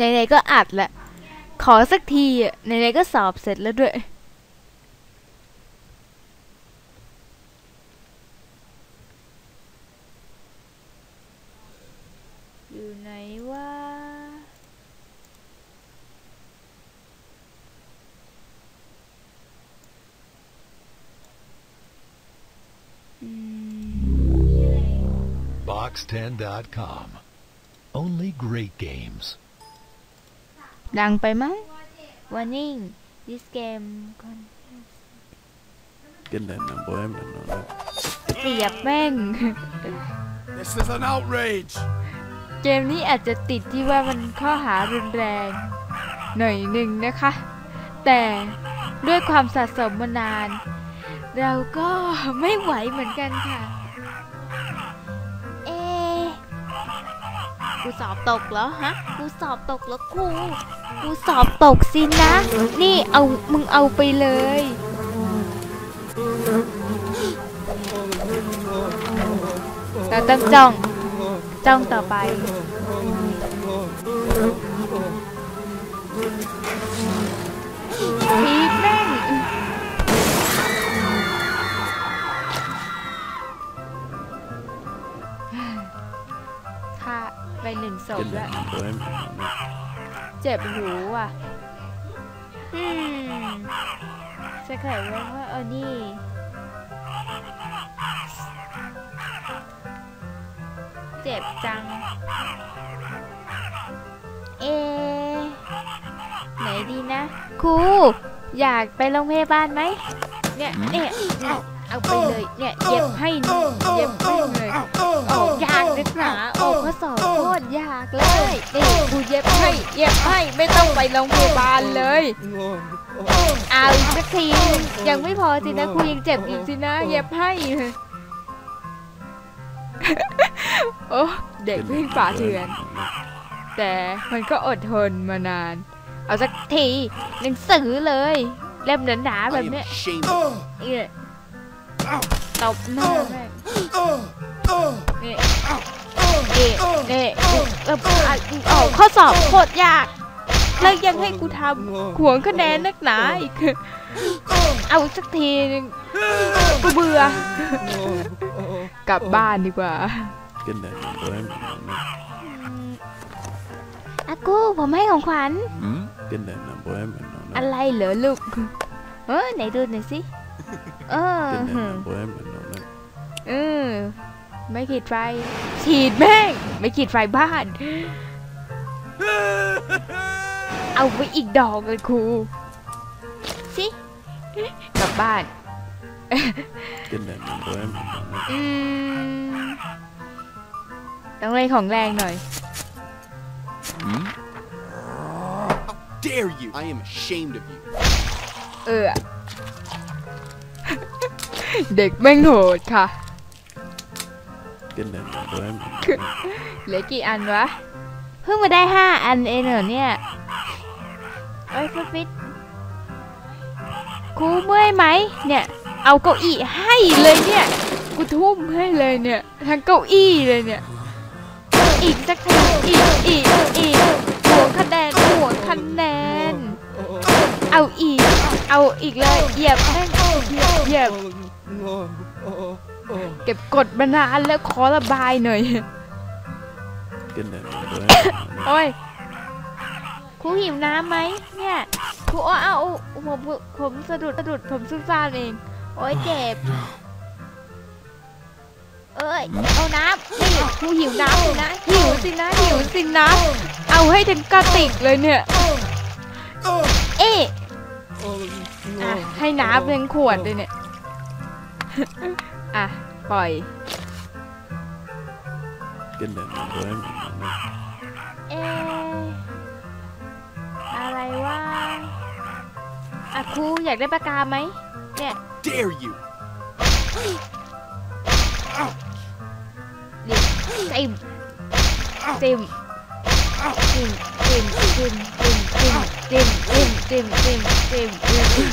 ไหนๆก็อัดแหละ ขอสักทีอะไหนๆก็สอบเสร็จแล้วด้วยอยู่ไหนวะอืม Box10.com. Only great games. ดังไปมั้ง Warning this game ก่อน Cái này là bố em là nó là เสียบแม่ง This is an outrage! เกมนี้อาจจะติดที่ว่ามันข้อหารุนแรง หน่อยหนึ่งนะคะ แต่ด้วยความสะสมมานาน เราก็ไม่ไหวเหมือนกันค่ะ กูสอบตกแล้วฮะ กูสอบตกแล้วครู กูสอบตกสินะ นี่เอามึงเอาไปเลย เราต้องจ้องจ้องต่อไป ไปหนึ่งศพ Cái แล้ว này là bố em là nó là เจ็บหูอะอืมจะไขไว้ว่าเออนี่เจ็บจัง เอะไหนดีนะครูอยากไปโรงพยาบาลไหมเนี่ยเนี่ยเอาเอาไปเลยเนี่ยเย็บให้เย็บให้เลยโอ้ยากนักหนาโอ้ข้อสอบโค ตรยากเลยนี่กูเย็บให้ เย็บให้ไม่ต้องไปโรงพยาบาลเลยเอาอีกสักทียังไม่พอสินะครูยังเจ็บอีกสินะ เย็บให้โอ้เด็ก Cái วิ่ง này ป่า là bố เถื่อน em là nó แต่มันก็อดทนมานาน เอาสักทีหนังสือเลย เล่มหนาๆแบบ I am เนี้ย ashamed of เนี่ยตบหน้าแม่งนี่ นี่นี่เออออ๋อข้อสอบโคตรยากแล้วยังให้กูทำหวงคะแนนนักหนาอีก เอาสักทีนึงกูเบื่อ กลับบ้านดีกว่าอากูผมให้ของขวัญอะไรเหรอลูก เออไหนดูหน่อยสิ เออเออ ไม่ขีดไฟ ฉีดแม่ง ไม่ขีดไฟบ้าน เอาไปอีกดอกเลยครูสิกลับบ้าน Cái này là bố em là nó là อืมต้องเล่นของแรงหน่อย How dare you! I am ashamed of you. เออ เด็กแม่งโหดค่ะ Cái này là bố em là nó là เหลือกี่อันวะ เพิ่งมาได้ห้าอันเองเหรอเนี่ยเอ้ยฟิตฟิตครูเมื่อยไหมเนี่ย เอาเก้าอี้ให้เลยเนี่ย กูทุ่มให้เลยเนี่ยทั้งเก้าอี้เลยเนี่ย อีกสักทีอีกอีกอีกหัวคะแนนหัวคะแนน เอาอีก เอาอีกเลยเหยียบแม่งเหยียบเหยียบ เก็บกดมานานแล้วขอระบายหน่อย Cái này là bố em là nó là โอ้ยครูหิวน้ำไหมเนี่ยครูเอาเอาเอาผมผมสะดุดสะดุดผมซุ่มซ่ามเอง โอ้ยเจ็บ เอ้ย เอาน้ำนี่ครูหิวน้ำสินะ หิวสินะ หิวสินะ เอาให้ถึงกระติกเลยเนี่ย เอ๊ะอะให้น้ำเป็นขวดเลยเนี่ย อะ ปล่อย Cái này là bố em là nó là เอ๊ะอะไรวะอะครูอยากได้ปากกาไหมเนี่ย Dare you! ดิซิมซิมซิมซิมซิมซิมซิมซิมซิมซิมซิมซิมซิม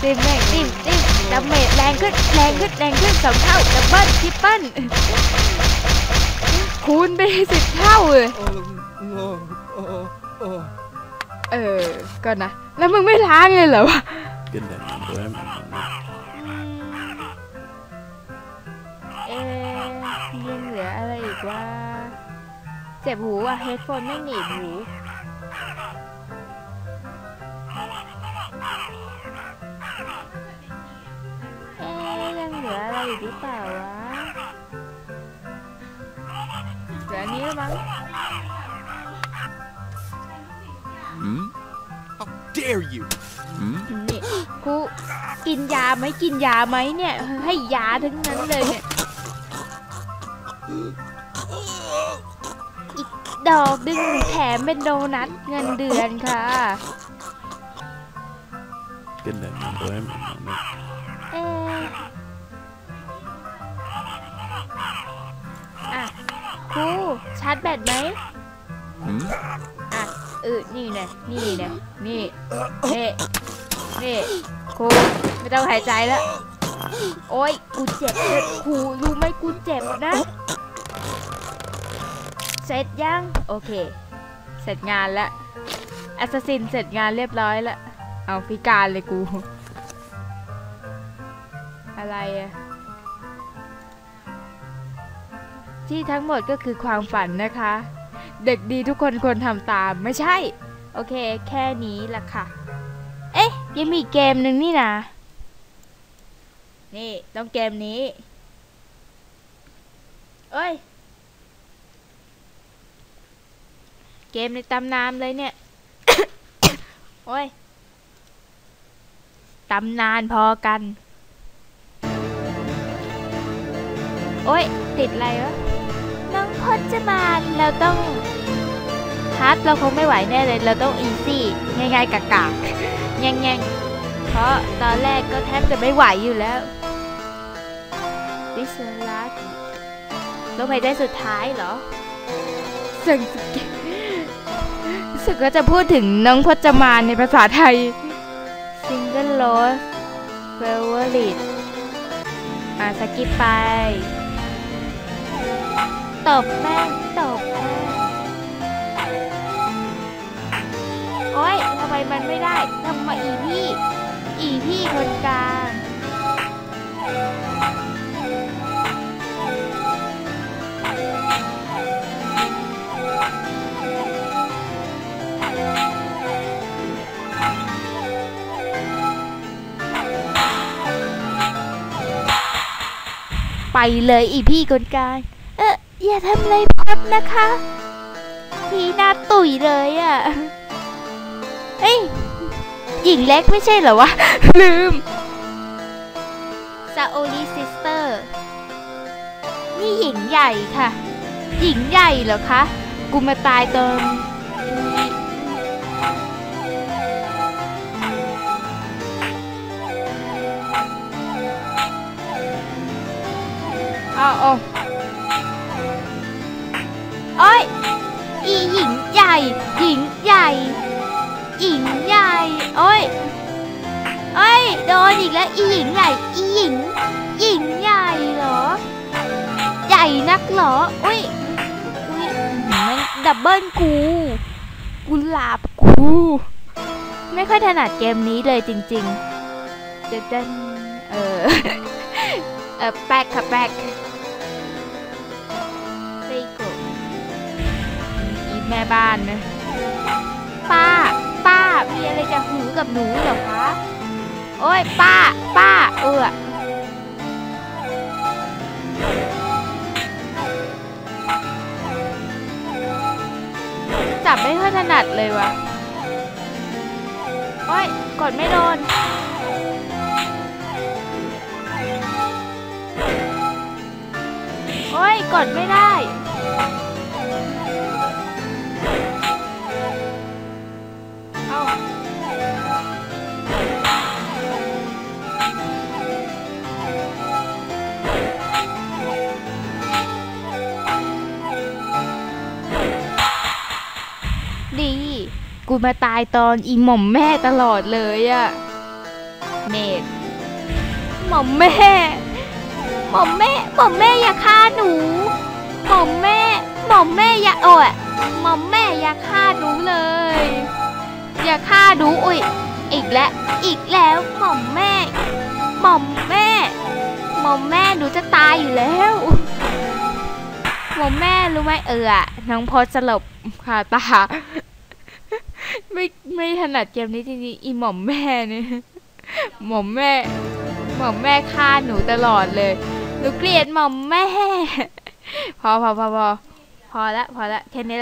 ซิมแม่งซิมซิม ดาเมจแรงขึ้นแรงขึ้นแรงขึ้นสองเท่าดับเบิ้ลทริปเปิ้ลคูณไปสิบเท่าเลยเออก็นะ แล้วมึงไม่ล้างเลยเหรอวะ Cái này là bữa em ăn nó เอ๊ยังเหลืออะไรอีกว่า เจ็บหูอะเฮดโฟนไม่หนีบหู ลืออะไรอีกหรือเปล่าวะเหลืออันนี้แล้วมั้ง Ừ? How dare you? Ừ? นี่กูกินยาไหมกินยาไหมเนี่ย ให้ยาทั้งนั้นเลยเนี่ยอีกดอกดึงแถมเป็นโดนัทเงินเดือนค่ะ Cái này là bữa em ăn nó เอ๊ะอะ ชาร์จแบตไหมอะเออนี่นะนี่นะนี่นี่นี่ครูไม่ต้องหายใจแล้ว โอ้ยกูเจ็บครูรู้ไหมกูเจ็บนะ เสร็จยัง โอเค เสร็จงานแล้วแอสซัสซินเสร็จงานเรียบร้อยแล้วเอาพิการเลยกู อะไรอะ ที่ทั้งหมดก็คือความฝันนะคะ เด็กดีทุกคนควรทำตามไม่ใช่ โอเค แค่นี้ละค่ะ เอ๊ะ ยังมีเกมหนึ่งนี่นะนี่ต้องเกมนี้ เอ้ย เกมในตำนานเลยเนี่ย โอ้ยตำนานพอกัน โอ้ย ติดอะไรวะน้อ พจมานเราต้องฮาร์ดเราคงไม่ไหวแน่เลย เราต้องอีซี่ง่ายๆกากๆแง่งๆ เพราะตอนแรกก็แทบจะไม่ไหวอยู่แล้วดิสลัสลมหายใจสุดท้ายเหรอสึงสเกรู้สึกว่าจะพูดถึงน้องพจมานในภาษาไทย Single Rose Favorite อะสกิปไป ตบแม่งตบแม่งโอ๊ยทำไมมันไม่ได้ทำไมอีพี่ อีพี่คนกลางไปเลยอีพี่คนกลาง อย่าทำอะไรพอดนะคะ ทีหน้าตุ๋ยเลยอะ่ะเฮ้ยหญิงเล็กไม่ใช่เหรอวะ ลืมซาโอลีซิสเตอร์ นี่หญิงใหญ่ค่ะ หญิงใหญ่เหรอคะ กูมาตายตอนเอา เอาโอ้ย อีหญิงใหญ่ หญิงใหญ่ หญิงใหญ่โอ้ยโอ้ย โดนอีกแล้ว อีหญิงใหญ่ อีหญิง หญิงใหญ่เหรอ ใหญ่นักเหรอ อุ้ย อุ้ย มันดับเบิลกูกูหลาบกู ไม่ค่อยถนัดเกมนี้เลยจริงๆเดดันเออ เออแป๊กค่ะแป๊ก แม่บ้านนะ ป้า ป้า มีอะไรจะหือกับหนูเหรอคะ โอ้ย ป้า ป้า เออจับไม่ค่อยถนัดเลยวะโอ้ย กดไม่โดน โอ้ย กดไม่ได้ กูมาตายตอนอีหม่อมแม่ตลอดเลยอะเมดหม่อมแม่ หม่อมแม่ หม่อมแม่อย่าฆ่าหนู หม่อมแม่ หม่อมแม่อย่าโอ้ยหม่อมแม่อย่าฆ่าหนูเลย อย่าฆ่าหนูอุ้ยอีกแล้วอีกแล้วหม่อมแม่ หม่อมแม่ หม่อมแม่หนูจะตายอยู่แล้ว หม่อมแม่รู้ไหมเอออะน้องพอสลบขาตา ไม่ไม่ถนัดเกมนี้จริงๆอีหม่อมแม่เนี่ยหม่อมแม่ หม่อมแม่ฆ่าหนูตลอดเลยหนูเกลียดหม่อมแม่ พอพอพอพอพอละพอละแค่นี้